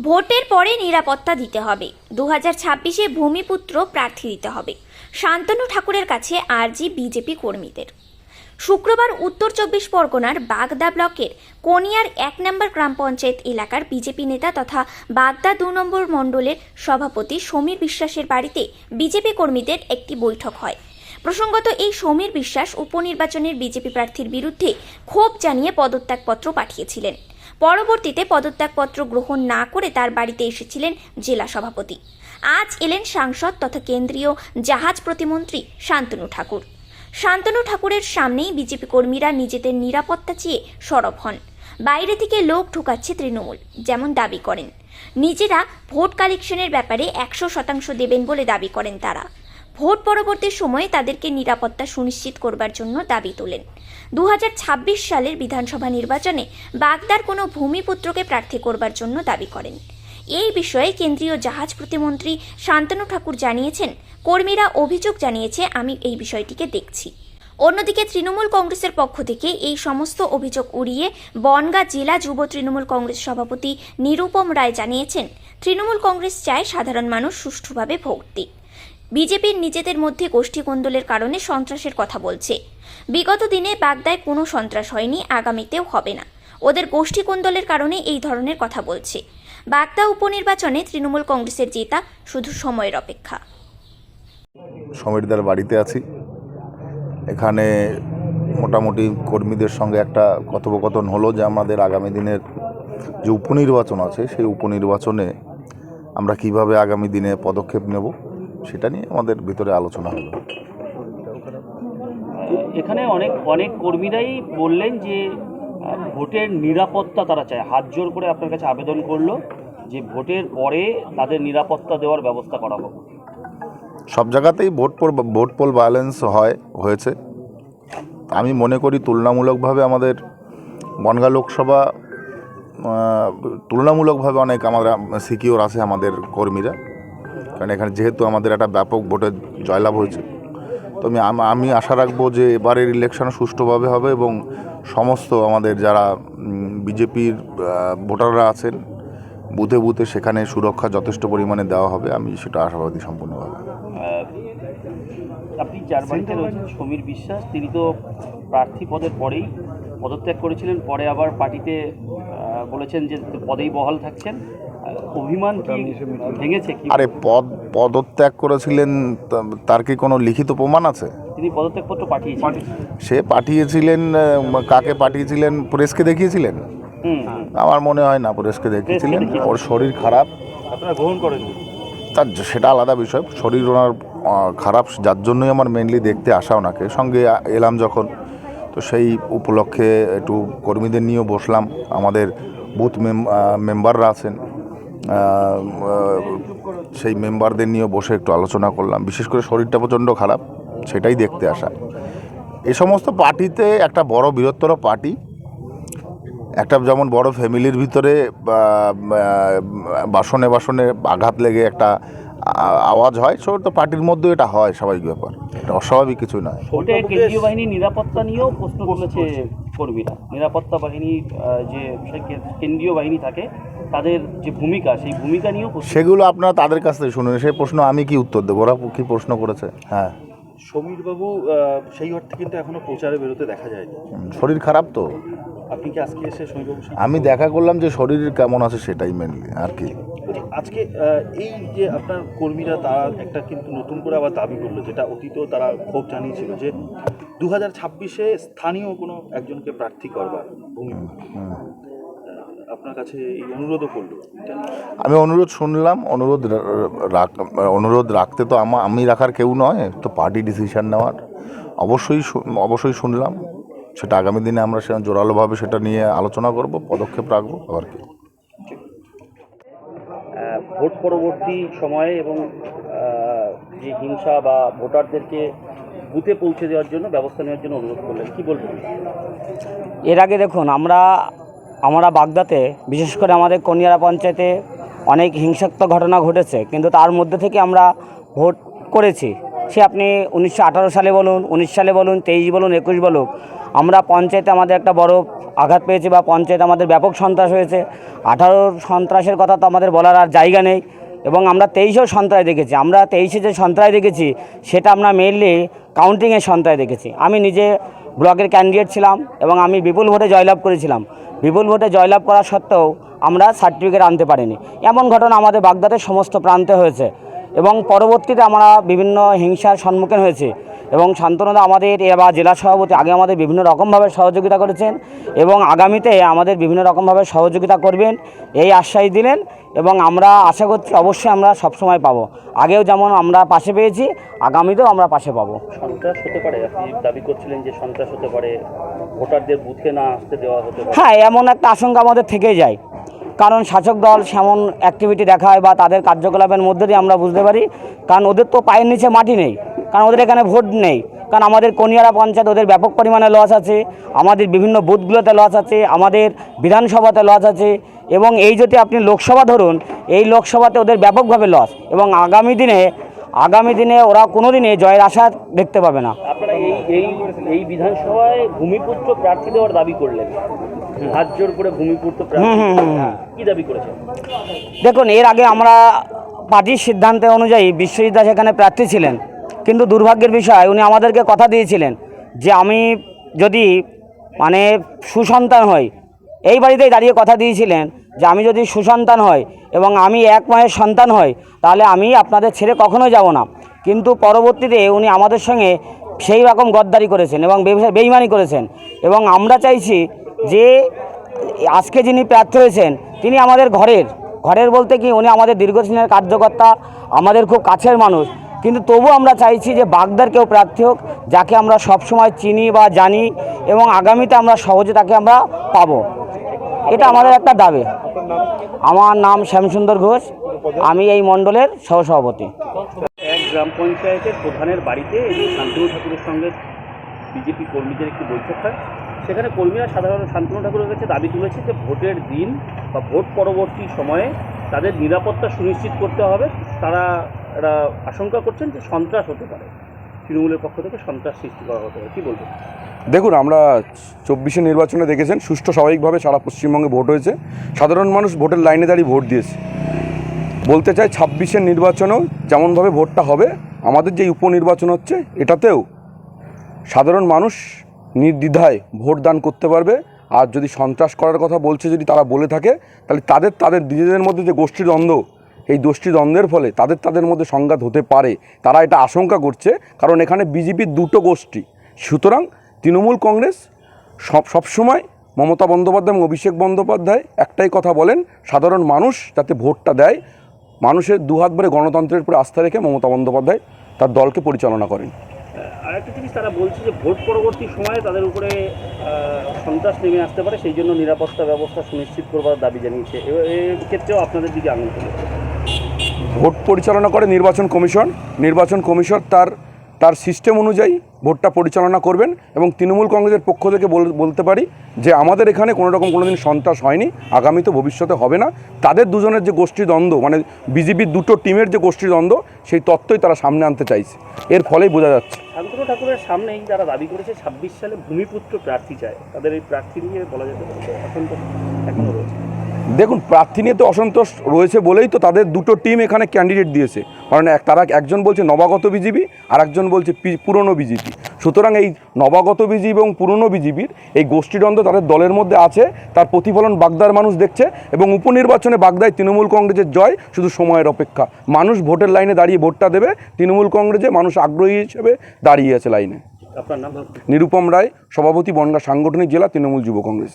ভোটের পরে নিরাপত্তা দিতে হবে। দু হাজার ছাব্বিশে ভূমিপুত্র প্রার্থী দিতে হবে। শান্তনু ঠাকুরের কাছে আরজি বিজেপি কর্মীদের। শুক্রবার উত্তর চব্বিশ পরগনার বাগদা ব্লকের কোনিয়ার এক নম্বর গ্রাম পঞ্চায়েত এলাকার বিজেপি নেতা তথা বাগদা দু নম্বর মণ্ডলের সভাপতি সমীর বিশ্বাসের বাড়িতে বিজেপি কর্মীদের একটি বৈঠক হয়। প্রসঙ্গত, এই সমীর বিশ্বাস উপনির্বাচনের বিজেপি প্রার্থীর বিরুদ্ধে ক্ষোভ জানিয়ে পদত্যাগপত্র পাঠিয়েছিলেন। পরবর্তীতে পদত্যাগপত্র গ্রহণ না করে তার বাড়িতে এসেছিলেন জেলা সভাপতি। আজ এলেন সাংসদ তথা কেন্দ্রীয় জাহাজ প্রতিমন্ত্রী শান্তনু ঠাকুর। শান্তনু ঠাকুরের সামনেই বিজেপি কর্মীরা নিজেদের নিরাপত্তা চেয়ে সরব হন। বাইরে থেকে লোক ঢুকাচ্ছে তৃণমূল, যেমন দাবি করেন। নিজেরা ভোট কালেকশনের ব্যাপারে একশো শতাংশ দেবেন বলে দাবি করেন তারা। ভোট পরবর্তী সময়ে তাদেরকে নিরাপত্তা সুনিশ্চিত করবার জন্য দাবি তোলেন। দু হাজার ছাব্বিশ সালের বিধানসভা নির্বাচনে বাগদার কোনো ভূমিপুত্রকে প্রার্থী করবার জন্য দাবি করেন। এই বিষয়ে কেন্দ্রীয় জাহাজ প্রতিমন্ত্রী শান্তনু ঠাকুর জানিয়েছেন, কর্মীরা অভিযোগ জানিয়েছে, আমি এই বিষয়টিকে দেখছি। অন্যদিকে তৃণমূল কংগ্রেসের পক্ষ থেকে এই সমস্ত অভিযোগ উড়িয়ে বনগাঁ জেলা যুব তৃণমূল কংগ্রেস সভাপতি নিরুপম রায় জানিয়েছেন, তৃণমূল কংগ্রেস চায় সাধারণ মানুষ সুষ্ঠুভাবে ভোট দিক। বিজেপির নিজেদের মধ্যে গোষ্ঠী কোন্দলের কারণে সন্ত্রাসের কথা বলছে। বিগত দিনে বাগদায় কোনো সন্ত্রাস হয়নি, আগামীতেও হবে না। ওদের গোষ্ঠী কোন্দলের কারণে এই ধরনের কথা বলছে। বাগদা উপনির্বাচনে তৃণমূল কংগ্রেসের জেতা শুধু সময়ের অপেক্ষা। সমীরদার বাড়িতে আছি। এখানে মোটামুটি কর্মীদের সঙ্গে একটা কথোপকথন হলো যে, আমাদের আগামী দিনের যে উপনির্বাচন আছে, সেই উপনির্বাচনে আমরা কীভাবে আগামী দিনে পদক্ষেপ নেব সেটা নিয়ে আমাদের ভিতরে আলোচনা হলো। এখানে অনেক অনেক কর্মীরাই বললেন যে ভোটের নিরাপত্তা তারা চায়। হাত জোর করে আপনার কাছে আবেদন করল যে ভোটের পরে তাদের নিরাপত্তা দেওয়ার ব্যবস্থা করা হোক। সব জায়গাতেই vote poll vote poll violence হয় হয়েছে। আমি মনে করি তুলনামূলকভাবে আমাদের বনগা লোকসভা তুলনামূলকভাবে অনেক আমরা সিকিওর আছে আমাদের কর্মীরা। কারণ এখানে যেহেতু আমাদের একটা ব্যাপক ভোটে জয়লাভ হয়েছে। তো আমি আমি আশা রাখব যে এবারের ইলেকশন সুষ্ঠুভাবে হবে এবং সমস্ত আমাদের যারা বিজেপির ভোটাররা আছেন বুথে বুথে সেখানে সুরক্ষা যথেষ্ট পরিমাণে দেওয়া হবে। আমি সেটা আশাবাদী সম্পূর্ণভাবে। আপনি যার বাড়িতে রয়েছেন সমীর বিশ্বাস তিনি তো প্রার্থী পদের পরেই পদত্যাগ করেছিলেন পরে আবার পার্টিতে বলেছেন যে পদেই বহাল থাকছেন। অভিমান ভেঙেছে কি? আরে পদ পদত্যাগ করেছিলেন তার কি কোনো লিখিত প্রমাণ আছে? তিনি পদত্যাগপত্র পাঠিয়েছেন সে পাঠিয়েছিলেন কাকে পাঠিয়েছিলেন? প্রেসকে দেখিয়েছিলেন? আমার মনে হয় না প্রেসকে দেখিয়েছিলেন। ওর শরীর খারাপ। আপনারা গ্রহণ করেন তার সেটা আলাদা বিষয়। শরীর ওনার খারাপ যার জন্যই আমার মেনলি দেখতে আসা ওনাকে। সঙ্গে এলাম যখন তো সেই উপলক্ষে একটু কর্মীদের নিয়েও বসলাম। আমাদের বুথ মেম্বাররা আছেন। সেই মেম্বারদের নিয়ে বসে একটু আলোচনা করলাম। বিশেষ করে শরীরটা প্রচণ্ড খারাপ, সেটাই দেখতে আসা। এ সমস্ত পার্টিতে একটা বড় বৃহত্তর পার্টি, একটা যেমন বড় ফ্যামিলির ভিতরে বাসনে বাসনে আঘাত লেগে একটা আওয়াজ হয় সো তো পার্টির মধ্যেও এটা হয় স্বাভাবিক ব্যাপার। এটা অস্বাভাবিক কিছু নয় কেন্দ্রীয় বাহিনীর নিরাপত্তা নিয়েও প্রশ্ন তুলেছে কর্মীরা। নিরাপত্তা বাহিনী যে সে কেন্দ্রীয় বাহিনী থাকে তাদের যে ভূমিকা সেই ভূমিকা নিয়েও সেগুলো আপনারা তাদের কাছ থেকে শুনুন সেই প্রশ্ন আমি কি উত্তর দেবো? ওরা কি প্রশ্ন করেছে? হ্যাঁ। সমীরবাবু সেই অর্থে কিন্তু এখনও প্রচারে বেরোতে দেখা যায়নি। শরীর খারাপ তো। আপনি কি আজকে এসে সমীরবাবুর সাথে আমি দেখা করলাম যে শরীর কেমন আছে সেটাই মেনলি আর কি। আজকে এই যে আপনার কর্মীরা তারা একটা কিন্তু নতুন করে আবার দাবি করল যেটা অতীতেও তারা ক্ষোভ জানিয়েছিল যে দু হাজার ছাব্বিশে স্থানীয় কোনো একজনকে প্রার্থী করবার ভূমি আপনার কাছে এই অনুরোধও করল। আমি অনুরোধ শুনলাম অনুরোধ অনুরোধ রাখতে তো আমা আমি রাখার কেউ নয় তো পার্টি ডিসিশন নেওয়ার। অবশ্যই অবশ্যই শুনলাম সেটা আগামী দিনে আমরা সে জোরালোভাবে সেটা নিয়ে আলোচনা করব পদক্ষেপ রাখব আবার কি। ভোট পরবর্তী সময়ে এবং যে হিংসা বা ভোটারদেরকে বুথে পৌঁছে দেওয়ার জন্য, ব্যবস্থা নেওয়ার জন্য অনুরোধ করলেন। কী বলবেন? এর আগে দেখুন, আমরা আমরা বাগদাতে, বিশেষ করে আমাদের কনিয়ারা পঞ্চায়েতে অনেক হিংসাত্মক ঘটনা ঘটেছে, কিন্তু তার মধ্যে থেকে আমরা ভোট করেছি। সে আপনি উনিশশো আঠারো সালে বলুন, উনিশ সালে বলুন, তেইশ বলুন, একুশ বলুন আমরা পঞ্চায়েতে আমাদের একটা বড় আঘাত পেয়েছি বা পঞ্চায়েত আমাদের ব্যাপক সন্ত্রাস হয়েছে। আঠারোর সন্ত্রাসের কথা তো আমাদের বলার আর জায়গা নেই। এবং আমরা তেইশেও সন্ত্রাস দেখেছি। আমরা তেইশে যে সন্ত্রাস দেখেছি, সেটা আমরা মেনলি কাউন্টিংয়ের সন্ত্রাস দেখেছি। আমি নিজে ব্লকের ক্যান্ডিডেট ছিলাম এবং আমি বিপুল ভোটে জয়লাভ করেছিলাম। বিপুল ভোটে জয়লাভ করা সত্ত্বেও আমরা সার্টিফিকেট আনতে পারিনি। এমন ঘটনা আমাদের বাগদাদের সমস্ত প্রান্তে হয়েছে। এবং পরবর্তীতে আমরা বিভিন্ন হিংসার সম্মুখীন হয়েছি। এবং শান্তনুদা আমাদের বা জেলা সভাপতি আগে আমাদের বিভিন্ন রকমভাবে সহযোগিতা করেছেন এবং আগামীতে আমাদের বিভিন্ন রকমভাবে সহযোগিতা করবেন এই আশ্বাস দিলেন এবং আমরা আশা করছি অবশ্যই আমরা সবসময় পাবো। আগেও যেমন আমরা পাশে পেয়েছি আগামীতেও আমরা পাশে পাবো। সন্ত্রাস হতে পারে আপনি দাবি করছিলেন যে সন্ত্রাস হতে পারে ভোটারদের বুথে না আসতে দেওয়া হতে পারে। হ্যাঁ এমন একটা আশঙ্কা আমাদের থেকেই যায়। কারণ শাসক দল সেমন অ্যাক্টিভিটি দেখায় বা তাদের কার্যকলাপের মধ্যে দিয়ে আমরা বুঝতে পারি কারণ ওদের তো পায়ের নিচে মাটি নেই। কারণ ওদের এখানে ভোট নেই। কারণ আমাদের কনিয়ারা পঞ্চায়েত ওদের ব্যাপক পরিমাণে লস আছে। আমাদের বিভিন্ন বুথগুলোতে লস আছে আমাদের বিধানসভাতে লস আছে। এবং এই যদি আপনি লোকসভা ধরুন এই লোকসভাতে ওদের ব্যাপকভাবে লস এবং আগামী দিনে আগামী দিনে ওরা কোনো দিনে জয়ের আশা দেখতে পাবে না। আপনারা এই এই এই বিধানসভায় ভূমিপুত্র প্রার্থী দেওয়ার দাবি করলেন। হাত জোর করে ভূমিপুত্র প্রার্থী হুম, হুম, হুম। কি দাবি করেছেন? দেখুন এর আগে আমরা পার্টির সিদ্ধান্ত অনুযায়ী বিশ্বজিৎ দাস এখানে প্রার্থী ছিলেন। কিন্তু দুর্ভাগ্যের বিষয়, উনি আমাদেরকে কথা দিয়েছিলেন যে আমি যদি মানে সুসন্তান হই, এই বাড়িতেই দাঁড়িয়ে কথা দিয়েছিলেন যে আমি যদি সুসন্তান হই এবং আমি এক মায়ের সন্তান হই, তাহলে আমি আপনাদের ছেড়ে কখনোই যাব না। কিন্তু পরবর্তীতে উনি আমাদের সঙ্গে সেই রকম গদ্দারি করেছেন এবং বেইমানি করেছেন এবং আমরা চাইছি যে আজকে যিনি প্রার্থী হয়েছেন, তিনি আমাদের ঘরের ঘরের বলতে কি উনি আমাদের দীর্ঘদিনের কার্যকর্তা, আমাদের খুব কাছের মানুষ কিন্তু তবু আমরা চাইছি যে বাগদার কেউ প্রার্থী হোক, যাকে আমরা সবসময় চিনি বা জানি এবং আগামীতে আমরা সহজে তাকে আমরা পাবো। এটা আমাদের একটা দাবি। আমার নাম শ্যামসুন্দর ঘোষ। আমি এই মণ্ডলের সহসভাপতি। এক গ্রাম পঞ্চায়েতের প্রধানের বাড়িতে শান্তনু ঠাকুরের সঙ্গে বিজেপি কর্মীদের একটি বৈঠক হয়। সেখানে কর্মীরা সাধারণ শান্তনু ঠাকুরের কাছে দাবি তুলেছে যে ভোটের দিন বা ভোট পরবর্তী সময়ে তাদের নিরাপত্তা সুনিশ্চিত করতে হবে। তারা একটা আশঙ্কা করছেন যে সন্ত্রাস হতে পারে। তৃণমূলের পক্ষ থেকে সন্ত্রাস সৃষ্টি করা হতে পারে। কী বলবেন? দেখুন, আমরা চব্বিশে নির্বাচনে দেখেছেন, সুষ্ঠু স্বাভাবিকভাবে সারা পশ্চিমবঙ্গে ভোট হয়েছে। সাধারণ মানুষ ভোটের লাইনে দাঁড়িয়ে ভোট দিয়েছে। বলতে চাই ছাব্বিশের নির্বাচনেও যেমনভাবে ভোটটা হবে, আমাদের যে উপনির্বাচন হচ্ছে, এটাতেও সাধারণ মানুষ নির্দ্বিধায় ভোট দান করতে পারবে। আর যদি সন্ত্রাস করার কথা বলছে, যদি তারা বলে থাকে, তাহলে তাদের তাদের নিজেদের মধ্যে যে গোষ্ঠী দ্বন্দ্ব এই গোষ্ঠী দ্বন্দ্বের ফলে তাদের তাদের মধ্যে সংঘাত হতে পারে। তারা এটা আশঙ্কা করছে, কারণ এখানে বিজেপির দুটো গোষ্ঠী। সুতরাং তৃণমূল কংগ্রেস সব সবসময় মমতা বন্দ্যোপাধ্যায় এবং অভিষেক বন্দ্যোপাধ্যায় একটাই কথা বলেন, সাধারণ মানুষ যাতে ভোটটা দেয়, মানুষের দুহাত ভরে গণতন্ত্রের উপরে আস্থা রেখে মমতা বন্দ্যোপাধ্যায় তার দলকে পরিচালনা করেন। আর একটা জিনিস তারা বলছে যে ভোট পরবর্তী সময়ে তাদের উপরে সন্ত্রাস নেমে আসতে পারে, সেই জন্য নিরাপত্তা ব্যবস্থা সুনিশ্চিত করবার দাবি জানিয়েছে। এ- এর ক্ষেত্রেও আপনাদের দিকে আঙুল ভোট পরিচালনা করে নির্বাচন কমিশন। নির্বাচন কমিশন তার তার সিস্টেম অনুযায়ী ভোটটা পরিচালনা করবেন এবং তৃণমূল কংগ্রেসের পক্ষ থেকে বলতে পারি যে আমাদের এখানে কোনো রকম কোনো দিন সন্ত্রাস হয়নি আগামীতে ভবিষ্যতে হবে না। তাদের দুজনের যে গোষ্ঠী দ্বন্দ্ব মানে বিজেপির দুটো টিমের যে গোষ্ঠী দ্বন্দ্ব, সেই তত্ত্বই তারা সামনে আনতে চাইছে। এর ফলেই বোঝা যাচ্ছে। ঠাকুরের তারা দাবি করেছে, ছাব্বিশ সালে ভূমিপুত্র প্রার্থী চায়। তাদের এই প্রার্থী নিয়ে বলা যেতে পারে এখন তো এখনও রয়েছে। দেখুন প্রার্থী নিয়ে তো অসন্তোষ রয়েছে বলেই তো তাদের দুটো টিম এখানে ক্যান্ডিডেট দিয়েছে। কারণ এক তারা একজন বলছে নবাগত বিজেপি আর একজন বলছে পুরনো বিজেপি। সুতরাং এই নবাগত বিজেপি এবং পুরনো বিজেপির এই গোষ্ঠীদ্বন্দ্ব তাদের দলের মধ্যে আছে তার প্রতিফলন বাগদার মানুষ দেখছে এবং উপনির্বাচনে বাগদায় তৃণমূল কংগ্রেসের জয় শুধু সময়ের অপেক্ষা। মানুষ ভোটের লাইনে দাঁড়িয়ে ভোটটা দেবে তৃণমূল কংগ্রেসে মানুষ আগ্রহী হিসেবে দাঁড়িয়ে আছে লাইনে আপনার নাম? নিরুপম রায় সভাপতি বনগা সাংগঠনিক জেলা তৃণমূল যুব কংগ্রেস।